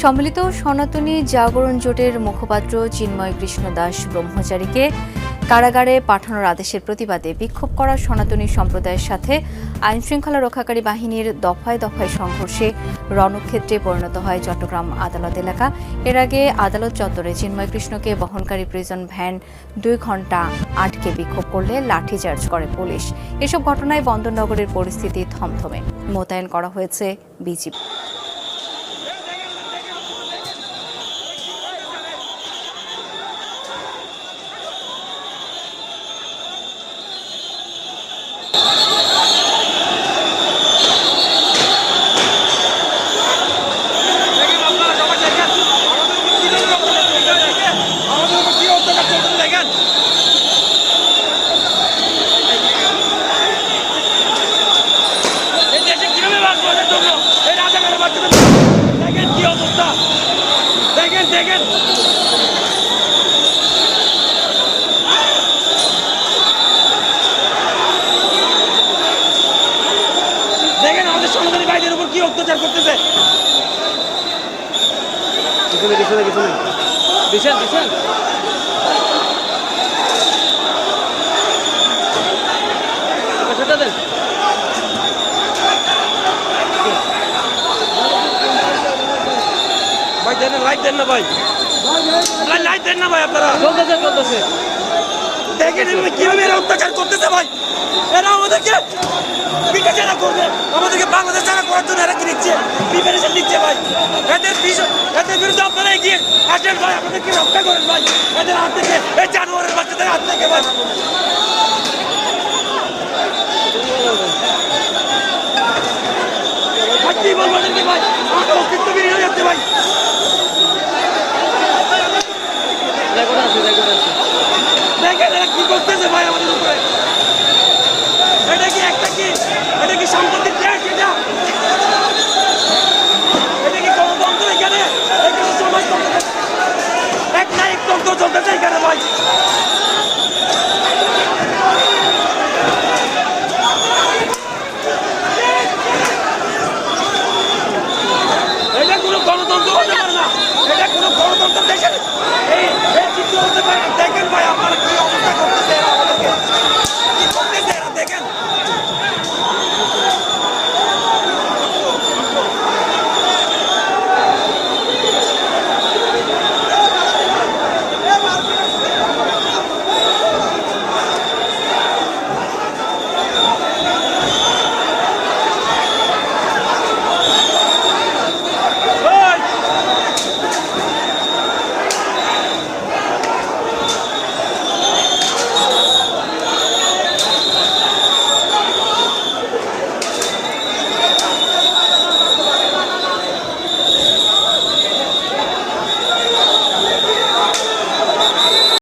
সম্মিলিত সনাতনী জাগরণ জোটের মুখপাত্র চিন্ময় কৃষ্ণ দাস ব্রহ্মচারীকে কারাগারে পাঠানোর আদেশের প্রতিবাদে বিক্ষোভ করা সনাতনী সম্প্রদায়ের সাথে আইনশৃঙ্খলা রক্ষাকারী বাহিনীর দফায় দফায় সংঘর্ষে রণক্ষেত্রে পরিণত হয় চট্টগ্রাম আদালত এলাকা। এর আগে আদালত চত্বরে চিন্ময় কৃষ্ণকে বহনকারী প্রিজন ভ্যান দুই ঘণ্টা আটকে বিক্ষোভ করলে লাঠিচার্জ করে পুলিশ। এসব ঘটনায় বন্দরনগরের পরিস্থিতি থমথমে। মোতায়েন করা হয়েছে বিজিবি দেখেন আপনারা সবাই দেখেন আমাদের উপর কি ধরনের অত্যাচার চলছে দেখেন আমাদের উপর কি অত্যাচার চলছে দেখেন এই দেশে কীভাবে বাস করার জন্য এই রাজাকারের বাচ্চাদের দেখেন কি অবস্থা দেখেন আমাদের সনাতনী ভাইদের উপর কি অত্যাচার করতেছে। পিছনে পিছনে পিছনে। দিছেন দিছেন। ভাই দেন লাইট দেন না ভাই। লাইট দেন না ভাই আপনারা। চলতেছে চলতেছে দেখেন কীভাবে এরা অত্যাচার করতেছে ভাই। এরা আমাদেরকে পিঠে করবে। আমাদেরকে বাংলাদেশ ছাড়া করার জন্য এরা কি নিচ্ছে? প্রিপারেশন নিচ্ছে ভাই। এদের এদের বিরুদ্ধে আপনারা এগিয়ে আসেন ভাই। আপনাদেরকে রক্ষা করেন ভাই? এদের হাত থেকে এই জানুয়ারের বাচ্চাদের হাত থেকে ভাই।